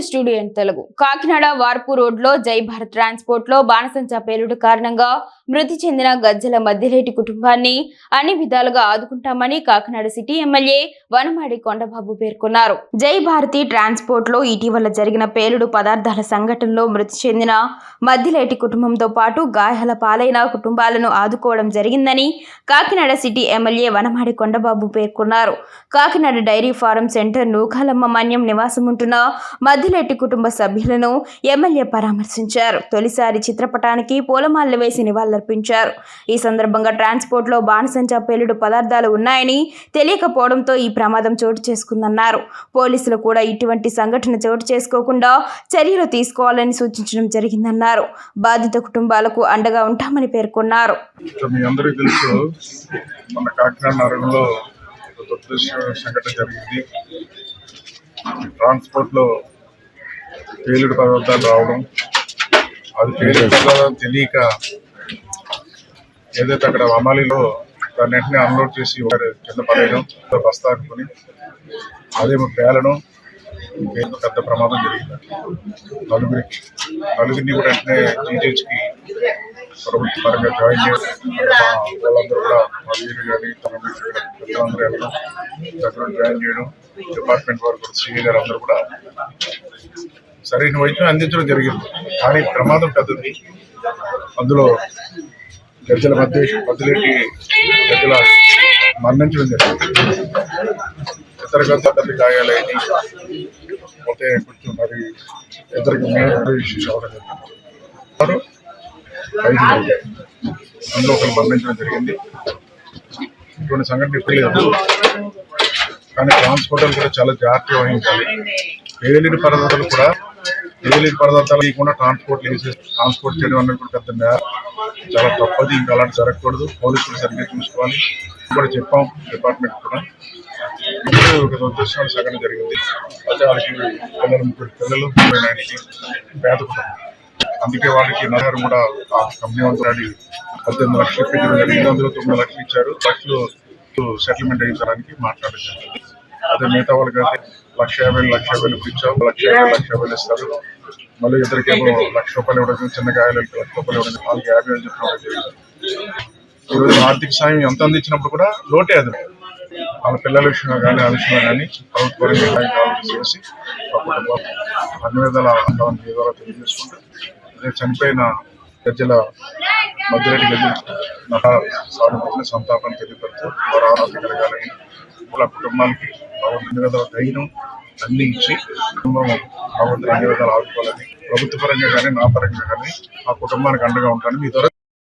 Studio Telugu. Kakinada వార్పు రోడ్లో జై భారత్ ట్రాన్స్పోర్ట్లో బాణసంచా పేలుడు కారణంగా మృతి చెందిన గజ్జల మధ్యలేటి కుటుంబాన్ని అన్ని విధాలుగా ఆదుకుంటామని కాకినాడ సిటీ ఎమ్మెల్యే వనమాడి కొండబాబు పేర్కొన్నారు. జై భారతి ట్రాన్స్పోర్ట్లో ఇటీవల జరిగిన పేలుడు పదార్థాల సంఘటనలో మృతి చెందిన మధ్యలేటి కుటుంబంతో పాటు గాయాల పాలైన కుటుంబాలను ఆదుకోవడం జరిగిందని కాకినాడ సిటీ ఎమ్మెల్యే వనమాడి కొండబాబు పేర్కొన్నారు. Kakinada dairy farm centre Nukalamma Manyam నివాసం ఉంటున్న మధ్య మధ్యలెట్టి కుటుంబ సభ్యులను ఎమ్మెల్యే పరామర్శించారు. తొలిసారి చిత్రపటానికి పూలమాలలు వేసి నివాళులర్పించారు. ఈ సందర్భంగా ట్రాన్స్పోర్ట్లో బాణసంచా పేలుడు పదార్థాలు ఉన్నాయని తెలియకపోవడంతో ఈ ప్రమాదం చోటు చేసుకుందన్నారు. పోలీసులు కూడా ఇటువంటి సంఘటన చోటు చేసుకోకుండా చర్యలు తీసుకోవాలని సూచించడం జరిగిందన్నారు. బాధిత కుటుంబాలకు అండగా ఉంటామని పేర్కొన్నారు. మీ అందరికీ తెలుసు మన కాకినాడ నగరంలో సంఘటన జరిగింది. ట్రాన్స్పోర్ట్లో పేలుడు పదార్థాలు రావడం అది పేలుడు తెలియక ఏదైతే అక్కడ అమాలిలో దాన్ని వెంటనే అన్లోడ్ చేసి ఒకరి కింద పడేయడం బస్తా అనుకుని అదేమో పేలడం పేరు పెద్ద ప్రమాదం జరిగింది. నలుగురికి నలుగురిని కూడా వెంటనే జీజేహెచ్కి ప్రభుత్వ పరంగా జాయిన్ చేయడం మా వాళ్ళందరూ కూడా మా వీరు కానీ పెద్దలందరూ వెళ్ళడం దగ్గర జాయిన్ చేయడం డిపార్ట్మెంట్ వారు కూడా సిఏ గారు అందరూ కూడా సరైన వైద్యం అందించడం జరిగింది. కానీ ప్రమాదం పెద్దది. అందులో గజ్జల మధ్య మధ్యలేటి గజ్జల మరణించడం జరిగింది. ఇతర గత పెద్ద గాయాలైన పోతే కొంచెం మరి ఇద్దరికి మేము ఇష్యూస్ అవ్వడం జరిగింది. అందులో ఒకరు మరణించడం జరిగింది. ఇటువంటి సంఘటన ఇప్పుడు లేదు కానీ ట్రాన్స్పోర్టర్లు కూడా చాలా జాగ్రత్త వహించాలి. పేలిడి పర్వతాలు కూడా పేలిడి పదార్థాలు లేకుండా ట్రాన్స్పోర్ట్ వేసి ట్రాన్స్పోర్ట్ చేయడం అనేది కూడా పెద్ద చాలా తప్పది. ఇంకా అలాంటి జరగకూడదు. పోలీసులు సరిగ్గా చూసుకోవాలి. కూడా చెప్పాం డిపార్ట్మెంట్ కూడా. ఇప్పుడు ఉద్దేశం సగం జరిగింది. అయితే వాళ్ళకి పిల్లలు ముగ్గురు పిల్లలు ఆయనకి పేద కుటుంబం అందుకే వాళ్ళకి నగరం కూడా ఆ కంపెనీ వాళ్ళు పద్దెనిమిది లక్షలు ఇప్పించడం జరిగింది. అందులో తొమ్మిది లక్షలు ఇచ్చారు. లక్షలు సెటిల్మెంట్ అయ్యించడానికి మాట్లాడడం జరిగింది. అదే మిగతా వాళ్ళకి అయితే లక్ష యాభై లక్ష యాభై ఇచ్చాం. లక్ష యాభై లక్ష యాభై ఇస్తారు. మళ్ళీ ఇద్దరికేమో లక్ష రూపాయలు ఇవ్వడం చిన్న గాయాలకి లక్ష రూపాయలు ఇవ్వడం వాళ్ళకి యాభై అని చెప్పడం జరిగింది. ఈరోజు ఆర్థిక సాయం ఎంత అందించినప్పుడు కూడా లోటే అది. వాళ్ళ పిల్లల విషయంలో కానీ ఆ విషయంలో కానీ ప్రభుత్వం చేసి అన్ని విధాల మీ ద్వారా తెలియజేసుకుంటూ అదే చనిపోయిన గజ్జల మధ్యరెడ్డి గజ్జల నట సాగుతున్న సంతాపాన్ని తెలియపడుతూ వారు ఆరోగ్యం కలగాలని వాళ్ళ కుటుంబానికి భగవంతుని అన్ని విధాల ధైర్యం అన్ని ఇచ్చి కుటుంబం భగవంతుని అన్ని విధాలు ఆదుకోవాలని ప్రభుత్వ పరంగా కానీ నా పరంగా కానీ ఆ కుటుంబానికి అండగా ఉంటాను మీ ద్వారా